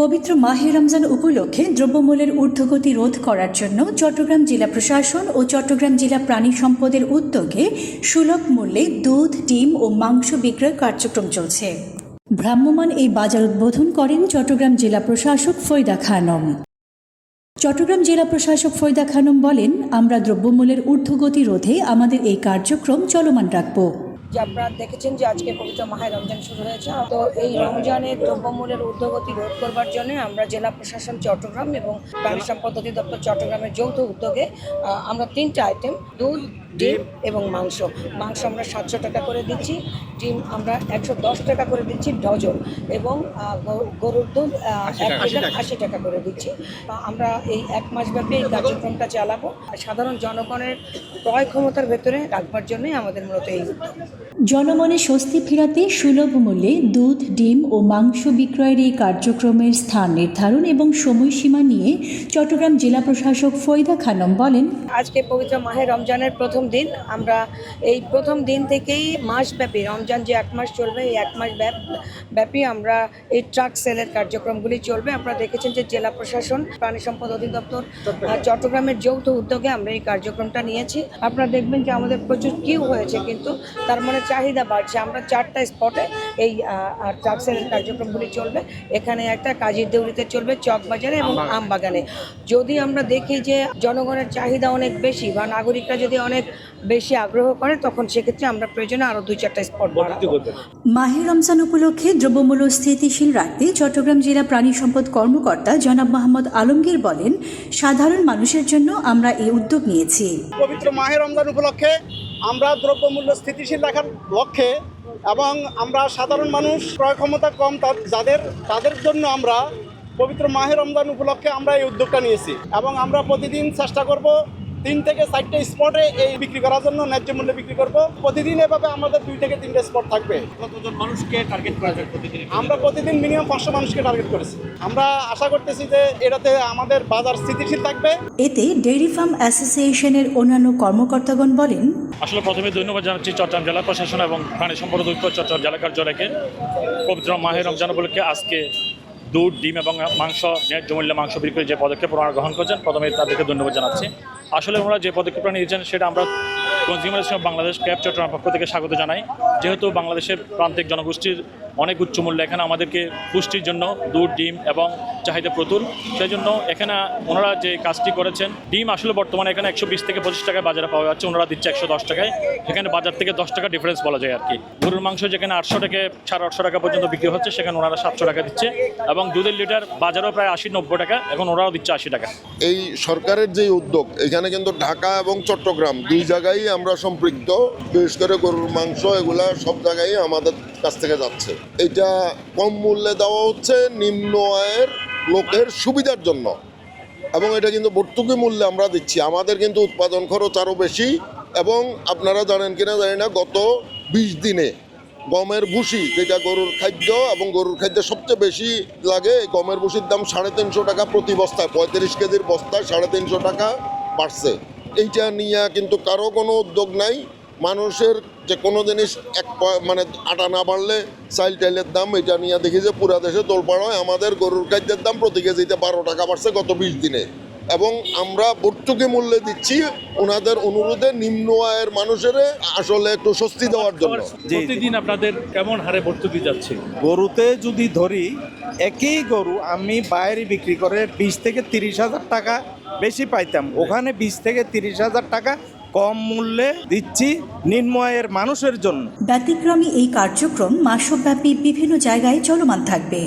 পবিত্র মাহে রমজান উপলক্ষে দ্রব্যমূল্যের ঊর্ধ্বগতি রোধ করার জন্য চট্টগ্রাম জেলা প্রশাসন ও চট্টগ্রাম জেলা প্রাণী সম্পদের উদ্যোগে সুলভ মূল্যে দুধ, ডিম ও মাংস বিক্রয় কার্যক্রম চলছে। ভ্রাম্যমাণ এই বাজার উদ্বোধন করেন চট্টগ্রাম জেলা প্রশাসক ফৈদা খানম। চট্টগ্রাম জেলা প্রশাসক ফৈদা খানম বলেন, আমরা দ্রব্যমূল্যের ঊর্ধ্বগতি রোধে আমাদের এই কার্যক্রম চলমান রাখব। যে আপনারা দেখেছেন যে আজকে পবিত্র মাহে রমজান শুরু হয়েছে। তো এই রমজানের দ্রব্যমূল্যের ঊর্ধ্বগতি রোধ করবার জন্য আমরা জেলা প্রশাসন চট্টগ্রাম এবং প্রাণী সম্পদ অধিদপ্তর চট্টগ্রামের যৌথ উদ্যোগে আমরা তিনটা আইটেম দুধ ডিম এবং মাংস। মাংস আমরা সাতশো টাকা করে দিচ্ছি ডিম আমরা একশো দশ টাকা করে দিচ্ছি ডজন এবং গরু- গরুর দুধ এক কেজি আশি টাকা। করে দিচ্ছি। আমরা এই এক মাস ব্যাপী এই কার্যক্রমটা চালাবো। সাধারণ জনগণের ক্রয় ক্ষমতার ভেতরে রাখবার জন্যই আমাদের মূলত এই উদ্যোগ। জনমনে স্বস্তি ফেরাতে সুলভ মূল্যে দুধ, ডিম ও মাংস বিক্রয়ের এই কার্যক্রমের স্থান নির্ধারণ এবং সময়সীমা নিয়ে চট্টগ্রাম জেলা প্রশাসক ফৈদা খানম বলেন, আজকে পবিত্র মাহে রমজানের প্রথম দিন। আমরা এই প্রথম দিন থেকেই মাসব্যাপী, রমজান যে এক মাস চলবে, এই এক মাস ব্যাপ- আমরা এই ট্রাক সেলের কার্যক্রমগুলি চলবে। আপনারা দেখেছেন যে জেলা প্রশাসন, প্রাণী সম্পদ অধিদপ্তর চট্টগ্রামের যৌথ উদ্যোগে আমরা এই কার্যক্রমটা নিয়েছি। আপনারা দেখবেন যে আমাদের প্রচুর কিউ হয়েছে, কিন্তু তার মানে চাহিদা বাড়ছে। আমরা চারটা স্পটে এই ট্রাক সেলের কার্যক্রমগুলি চলবে। এখানে একটা কাজীর দেউরিতে চলবে চকবাজারে এবং আমবাগানে। যদি আমরা দেখি যে জনগণের চাহিদা অনেক বেশি বা নাগরিকরা যদি অনেক বেশি আগ্রহ করে তখন সেক্ষেত্রে আমরা প্রয়োজনে আরও দুই চারটা স্পট বাড়াবো। মাহে রমজান উপলক্ষে দ্রব্যমূল্য স্থিতিশীল রাখতে চট্টগ্রাম জেলা প্রাণী সম্পদ কর্মকর্তা জনাব মোহাম্মদ আলমগীর বলেন সাধারণ মানুষের জন্য আমরা এই উদ্যোগ নিয়েছি। পবিত্র মাহে রমজান উপলক্ষে আমরা দ্রব্যমূল্য স্থিতিশীল রাখার লক্ষ্যে এবং আমরা সাধারণ মানুষ ক্রয় ক্ষমতা কম যাদের তাদের জন্য আমরা পবিত্র মাহের রমজান উপলক্ষে আমরা এই উদ্যোগটা নিয়েছি এবং আমরা প্রতিদিন চেষ্টা করব তিন থেকে চারটে স্পটে এই বিক্রি করার জন্য ন্যায্য মূল্যে বিক্রি করব। প্রতিদিন এভাবে আমাদের দুই থেকে তিনটে স্পট থাকবে। কতজন মানুষকে টার্গেট করা যায় প্রতিদিন? আমরা প্রতিদিন মিনিমাম পাঁচশো মানুষকে টার্গেট করেছি। আমরা আশা করতেছি যে এটাতে আমাদের বাজার স্থিতিশীল থাকবে। এতে ডেইরি ফার্ম অ্যাসোসিয়েশনের অন্যান্য কর্মকর্তাগণ বলেন আসলে প্রথমে ধন্যবাদ জানাচ্ছি চট্টগ্রাম জেলা প্রশাসন এবং প্রাণী সম্পদ অধিদপ্তর চট্টগ্রাম জেলা কার্যালয়কে। পবিত্র মাহের রমজান উপলক্ষে আজকে দুধ, ডিম এবং মাংস, ন্যায্য মূল্যে মাংস বিক্রির যে পদক্ষেপ ওনারা গ্রহণ করছেন, প্রথমে তাদেরকে ধন্যবাদ জানাচ্ছি। আসলে ওনারা যে পদক্ষেপটা নিয়েছেন সেটা আমরা কনজিউমার বাংলাদেশ ক্যাব চট্টগ্রাম পক্ষ থেকে স্বাগত জানাই। যেহেতু বাংলাদেশের প্রান্তিক জনগোষ্ঠীর অনেক উচ্চ মূল্য এখানে আমাদেরকে পুষ্টির জন্য দুধ, ডিম এবং চাহিদা প্রতুল। সেই জন্য এখানে ওনারা যে কাজটি করেছেন, ডিম আসলে বর্তমানে এখানে একশো বিশ থেকে পঁচিশ টাকায় বাজারে পাওয়া যাচ্ছে, ওনারা দিচ্ছে একশো দশ টাকায়। এখানে বাজার থেকে দশ টাকা ডিফারেন্স বলা যায় আর কি। গরুর মাংস যেখানে আটশো থেকে সাড়ে আটশো টাকা পর্যন্ত বিক্রি হচ্ছে, সেখানে ওনারা সাতশো টাকা দিচ্ছে এবং দুধের লিটার বাজারও প্রায় আশি নব্বই টাকা, এখন ওনারাও দিচ্ছে আশি টাকা। এই সরকারের যে উদ্যোগ, এখানে কিন্তু ঢাকা এবং চট্টগ্রাম দুই জায়গায় আমরা সম্পৃক্ত। বিশেষ করে গরুর মাংস, এগুলা সব জায়গায় আমাদের কাছ থেকে যাচ্ছে। এটা কম মূল্যে দেওয়া হচ্ছে নিম্ন আয়ের লোকের সুবিধার জন্য। এবং এটা কিন্তু ভর্তুকি মূল্যে আমরা দিচ্ছি। আমাদের কিন্তু উৎপাদন খরচ আরও বেশি এবং আপনারা জানেন কিনা জানি না, গত বিশ দিনে গমের ভুসি, যেটা গরুর খাদ্য এবং গরুর খাদ্য সবচেয়ে বেশি লাগে গমের ভুসির দাম সাড়ে তিনশো টাকা প্রতি বস্তায়, পঁয়ত্রিশ কেজির বস্তায় সাড়ে তিনশো টাকা বাড়ছে। এইটা নিয়ে কিন্তু কারও কোনো উদ্যোগ নাই। মানুষের যে কোনো জিনিস এক মানে আটা না বাড়লে চাইল টাইলের দাম এটা নিয়ে দেখি যে পুরা দেশে তোলপাড় হয়। আমাদের গরুর খাদ্যের দাম প্রতি কেজিতে বারো টাকা বাড়ছে গত বিশ দিনে। এবং আমরা ভর্তুকি মূল্যে দিচ্ছি ওনাদের অনুরোধে নিম্ন আয়ের মানুষের আসলে একটু স্বস্তি দেওয়ার জন্য। প্রতিদিন আপনাদের কেমন হারে ভর্তুকি যাচ্ছে? গরুতে যদি ধরি একই গরু আমি বাইরে বিক্রি করে বিশ থেকে তিরিশ হাজার টাকা বেশি পাইতাম। ওখানে বিশ থেকে তিরিশ হাজার টাকা কম মূল্যে দিচ্ছি নির্ময়ের মানুষের জন্য। ব্যতিক্রমী এই কার্যক্রম মাসব্যাপী বিভিন্ন জায়গায় চলমান থাকবে।